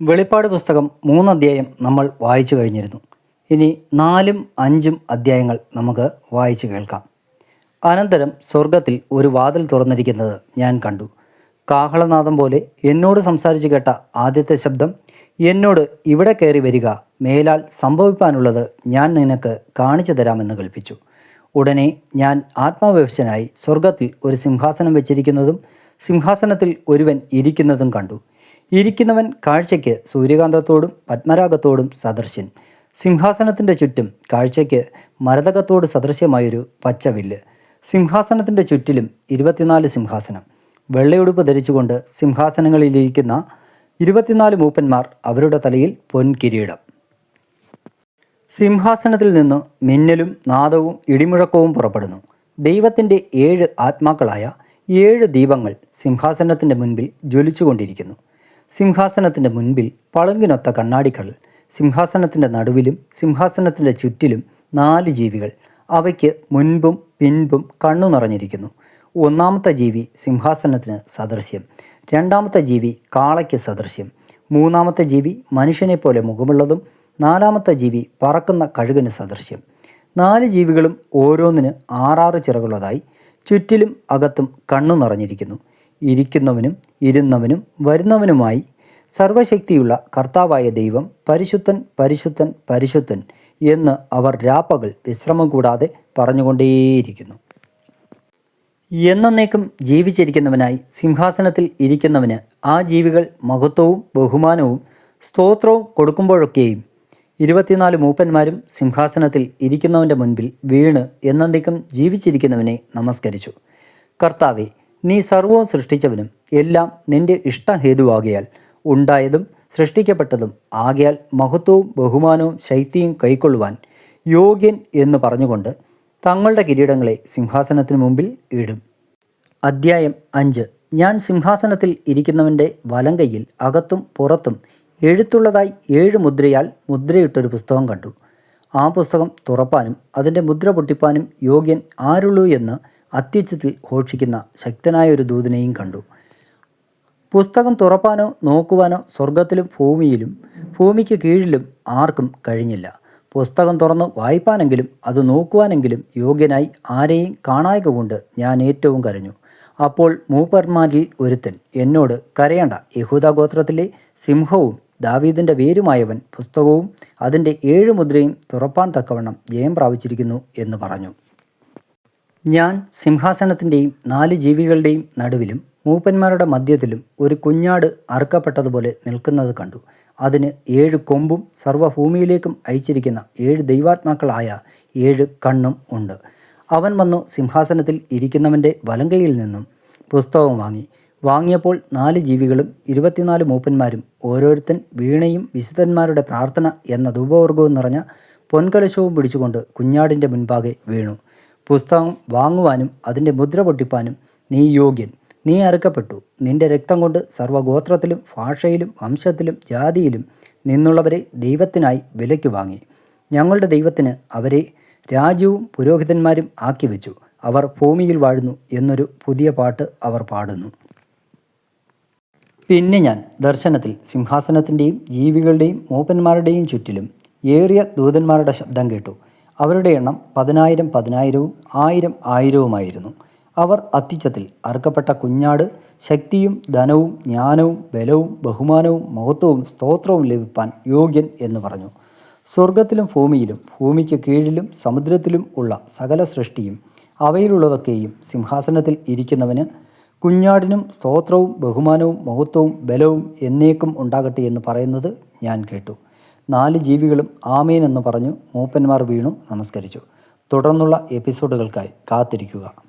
വെളിപ്പാട് പുസ്തകം മൂന്ന് അധ്യായം നമ്മൾ വായിച്ചു കഴിഞ്ഞിരുന്നു. ഇനി നാലും അഞ്ചും അധ്യായങ്ങൾ നമുക്ക് വായിച്ചു കേൾക്കാം. അനന്തരം സ്വർഗത്തിൽ ഒരു വാതിൽ തുറന്നിരിക്കുന്നത് ഞാൻ കണ്ടു. കാഹളനാദം പോലെ എന്നോട് സംസാരിച്ചു കേട്ട ആദ്യത്തെ ശബ്ദം എന്നോട് ഇവിടെ കയറി വരിക. മേലാൽ സംഭവിക്കാനുള്ളത് ഞാൻ നിനക്ക് കാണിച്ചു തരാമെന്ന് കൽപ്പിച്ചു. ഉടനെ ഞാൻ ആത്മാവ്യവശനായി സ്വർഗത്തിൽ ഒരു സിംഹാസനം വെച്ചിരിക്കുന്നതും സിംഹാസനത്തിൽ ഒരുവൻ ഇരിക്കുന്നതും കണ്ടു. ഇരിക്കുന്നവൻ കാഴ്ചയ്ക്ക് സൂര്യകാന്തത്തോടും പത്മരാഗത്തോടും സദൃശ്യൻ. സിംഹാസനത്തിന്റെ ചുറ്റും കാഴ്ചയ്ക്ക് മരതകത്തോട് സദൃശ്യമായൊരു പച്ചവില്ല്. സിംഹാസനത്തിന്റെ ചുറ്റിലും ഇരുപത്തിനാല് സിംഹാസനം. വെള്ളയുടുപ്പ് ധരിച്ചുകൊണ്ട് സിംഹാസനങ്ങളിലിരിക്കുന്ന ഇരുപത്തിനാല് മൂപ്പന്മാർ അവരുടെ തലയിൽ പൊൻകിരീടം. സിംഹാസനത്തിൽ നിന്ന് മിന്നലും നാദവും ഇടിമുഴക്കവും പുറപ്പെടുന്നു. ദൈവത്തിന്റെ ഏഴ് ആത്മാക്കളായ ഏഴ് ദീപങ്ങൾ സിംഹാസനത്തിന്റെ മുൻപിൽ ജ്വലിച്ചുകൊണ്ടിരിക്കുന്നു. സിംഹാസനത്തിന്റെ മുൻപിൽ പളുങ്കിനൊത്ത കണ്ണാടികൾ സിംഹാസനത്തിന്റെ നടുവിലും സിംഹാസനത്തിന്റെ ചുറ്റിലും നാല് ജീവികൾ. അവയ്ക്ക് മുൻപും പിൻപും കണ്ണു നിറഞ്ഞിരിക്കുന്നു. ഒന്നാമത്തെ ജീവി സിംഹാസനത്തിന് സദൃശ്യം. രണ്ടാമത്തെ ജീവി കാളയ്ക്ക് സദൃശ്യം. മൂന്നാമത്തെ ജീവി മനുഷ്യനെ പോലെ മുഖമുള്ളതും നാലാമത്തെ ജീവി പറക്കുന്ന കഴുകന് സദൃശ്യം. നാല് ജീവികളും ഓരോന്നിന് ആറാറ് ചിറകുള്ളതായി ചുറ്റിലും അകത്തും കണ്ണു നിറഞ്ഞിരിക്കുന്നു. ഇരിക്കുന്നവനും ഇരുന്നവനും വരുന്നവനുമായി സർവശക്തിയുള്ള കർത്താവായ ദൈവം പരിശുദ്ധൻ പരിശുദ്ധൻ പരിശുദ്ധൻ എന്ന് അവർ രാപ്പകൽ വിശ്രമം കൂടാതെ പറഞ്ഞുകൊണ്ടേയിരിക്കുന്നു. എന്നേക്കും ജീവിച്ചിരിക്കുന്നവനായി സിംഹാസനത്തിൽ ഇരിക്കുന്നവന് ആ ജീവികൾ മഹത്വവും ബഹുമാനവും സ്തോത്രവും കൊടുക്കുമ്പോഴൊക്കെയും ഇരുപത്തിനാല് മൂപ്പന്മാരും സിംഹാസനത്തിൽ ഇരിക്കുന്നവന്റെ മുൻപിൽ വീണ് എന്നേക്കും ജീവിച്ചിരിക്കുന്നവനെ നമസ്കരിച്ചു. കർത്താവെ നീ സർവവും സൃഷ്ടിച്ചവനും എല്ലാം നിന്റെ ഇഷ്ടഹേതുവാകിയാൽ ഉണ്ടായതും സൃഷ്ടിക്കപ്പെട്ടതും ആകയാൽ മഹത്വവും ബഹുമാനവും ശൈത്യവും കൈക്കൊള്ളുവാൻ യോഗ്യൻ എന്ന് പറഞ്ഞുകൊണ്ട് തങ്ങളുടെ കിരീടങ്ങളെ സിംഹാസനത്തിന് മുമ്പിൽ ഇടും. അദ്ധ്യായം അഞ്ച്. ഞാൻ സിംഹാസനത്തിൽ ഇരിക്കുന്നവന്റെ വലങ്കയിൽ അകത്തും പുറത്തും എഴുത്തുള്ളതായി ഏഴ് മുദ്രയാൽ മുദ്രയിട്ടൊരു പുസ്തകം കണ്ടു. ആ പുസ്തകം തുറപ്പാനും അതിന്റെ മുദ്ര പൊട്ടിപ്പാനും യോഗ്യൻ ആരുള്ളൂ എന്ന് അത്യുച്ചത്തിൽ ഘോഷിക്കുന്ന ശക്തനായ ഒരു ദൂതനെയും കണ്ടു. പുസ്തകം തുറപ്പാനോ നോക്കുവാനോ സ്വർഗത്തിലും ഭൂമിയിലും ഭൂമിക്ക് കീഴിലും ആർക്കും കഴിഞ്ഞില്ല. പുസ്തകം തുറന്ന് വായിപ്പാനെങ്കിലും അത് നോക്കുവാനെങ്കിലും യോഗ്യനായി ആരെയും കാണായക കൊണ്ട് ഞാൻ ഏറ്റവും കരഞ്ഞു. അപ്പോൾ മൂപ്പർമാരിൽ ഒരുത്തൻ എന്നോട് കരയേണ്ട യഹൂദ ഗോത്രത്തിലെ സിംഹവും ദാവീദിന്റെ വേരുമായവൻ പുസ്തകവും അതിന്റെ ഏഴ് മുദ്രയും തുറപ്പാൻ തക്കവണ്ണം ജയം പ്രാപിച്ചിരിക്കുന്നു എന്ന് പറഞ്ഞു. ഞാൻ സിംഹാസനത്തിന്റെയും നാല് ജീവികളുടെയും നടുവിലും മൂപ്പന്മാരുടെ മധ്യത്തിലും ഒരു കുഞ്ഞാട് അറുക്കപ്പെട്ടതുപോലെ നിൽക്കുന്നത് കണ്ടു. അതിന് ഏഴ് കൊമ്പും സർവഭൂമിയിലേക്കും അയച്ചിരിക്കുന്ന ഏഴ് ദൈവാത്മാക്കളായ ഏഴ് കണ്ണും ഉണ്ട്. അവൻ വന്നു സിംഹാസനത്തിൽ ഇരിക്കുന്നവന്റെ വലങ്കയിൽ നിന്നും പുസ്തകം വാങ്ങി. വാങ്ങിയപ്പോൾ നാല് ജീവികളും ഇരുപത്തിനാല് മൂപ്പന്മാരും ഓരോരുത്തൻ വീണയും വിശുദ്ധന്മാരുടെ പ്രാർത്ഥന എന്ന ധൂപവർഗവും നിറഞ്ഞ പൊൻകലശവും പിടിച്ചുകൊണ്ട് കുഞ്ഞാടിന്റെ മുൻപാകെ വീണു. പുസ്തകം വാങ്ങുവാനും അതിന്റെ മുദ്ര പൊട്ടിപ്പാനും നീ യോഗ്യൻ. നീ അറുക്കപ്പെട്ടു. നിന്റെ രക്തം കൊണ്ട് സർവഗോത്രത്തിലും ഭാഷയിലും വംശത്തിലും ജാതിയിലും നിന്നുള്ളവരെ ദൈവത്തിനായി വിലയ്ക്ക് വാങ്ങി. ഞങ്ങളുടെ ദൈവത്തിന് അവരെ രാജ്യവും പുരോഹിതന്മാരും ആക്കി വെച്ചു. അവർ ഭൂമിയിൽ വാഴുന്നു എന്നൊരു പുതിയ പാട്ട് അവർ പാടുന്നു. പിന്നെ ഞാൻ ദർശനത്തിൽ സിംഹാസനത്തിന്റെയും ജീവികളുടെയും മൂപ്പന്മാരുടെയും ചുറ്റിലും ഏറിയ ദൂതന്മാരുടെ ശബ്ദം കേട്ടു. അവരുടെ എണ്ണം പതിനായിരം പതിനായിരവും ആയിരം ആയിരവുമായിരുന്നു. അവർ അത്യുച്ചത്തിൽ അറുക്കപ്പെട്ട കുഞ്ഞാട് ശക്തിയും ധനവും ജ്ഞാനവും ബലവും ബഹുമാനവും മഹത്വവും സ്തോത്രവും ലഭിപ്പാൻ യോഗ്യൻ എന്ന് പറഞ്ഞു. സ്വർഗത്തിലും ഭൂമിയിലും ഭൂമിക്ക് കീഴിലും സമുദ്രത്തിലും ഉള്ള സകല സൃഷ്ടിയും അവയിലുള്ളതൊക്കെയും സിംഹാസനത്തിൽ ഇരിക്കുന്നവന് കുഞ്ഞാടിനും സ്തോത്രവും ബഹുമാനവും മഹത്വവും ബലവും എന്നേക്കും ഉണ്ടാകട്ടെ എന്ന് പറയുന്നത് ഞാൻ കേട്ടു. നാല് ജീവികളും ആമേൻ എന്ന് പറഞ്ഞു മൂപ്പന്മാർ വീണു നമസ്കരിച്ചു. തുടർന്നുള്ള എപ്പിസോഡുകൾക്കായി കാത്തിരിക്കുക.